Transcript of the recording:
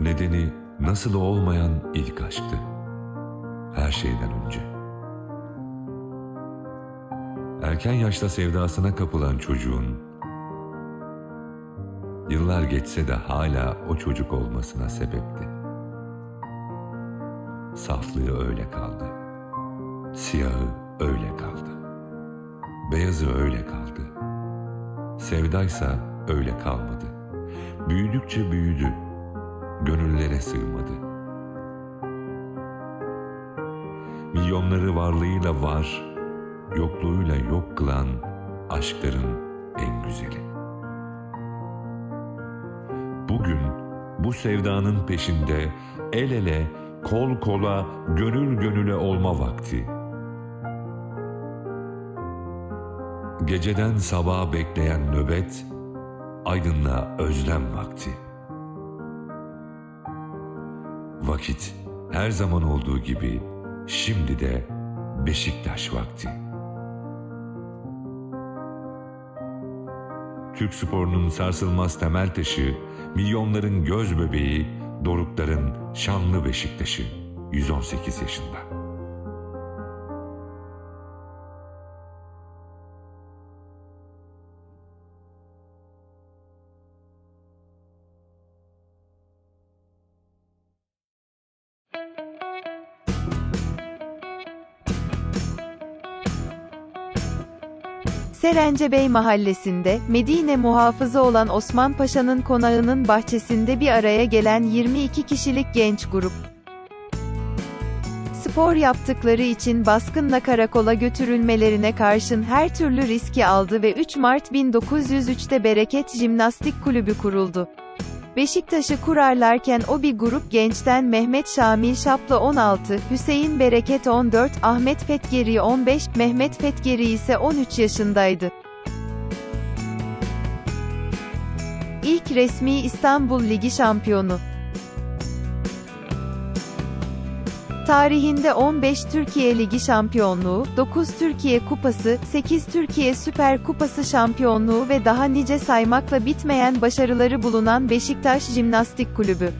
nedeni nasıl olmayan ilk aşktı. Her şeyden önce. Erken yaşta sevdasına kapılan çocuğun yıllar geçse de hala o çocuk olmasına sebepti. Saflığı öyle kaldı. Siyahı öyle kaldı. Beyazı öyle kaldı. Sevdaysa öyle kalmadı. Büyüdükçe büyüdü. Gönüllere sığmadı. Milyonları varlığıyla var, yokluğuyla yok kılan aşkların en güzeli. Bugün bu sevdanın peşinde el ele, kol kola, gönül gönüle olma vakti. Geceden sabaha bekleyen nöbet, aydınlığa özlem vakti. Vakit her zaman olduğu gibi şimdi de Beşiktaş vakti. Türk sporunun sarsılmaz temel taşı, milyonların göz bebeği, dorukların şanlı Beşiktaş'ı 118 yaşında. Serencebey mahallesinde, Medine muhafızı olan Osman Paşa'nın konağının bahçesinde bir araya gelen 22 kişilik genç grup. Spor yaptıkları için baskınla karakola götürülmelerine karşın her türlü riski aldı ve 3 Mart 1903'te Bereket Jimnastik Kulübü kuruldu. Beşiktaş'ı kurarlarken o bir grup gençten Mehmet Şamil Şaplı 16, Hüseyin Bereket 14, Ahmet Fetgeri 15, Mehmet Fetgeri ise 13 yaşındaydı. İlk resmi İstanbul Ligi şampiyonu. Tarihinde 15 Türkiye Ligi şampiyonluğu, 9 Türkiye Kupası, 8 Türkiye Süper Kupası şampiyonluğu ve daha nice saymakla bitmeyen başarıları bulunan Beşiktaş Jimnastik Kulübü.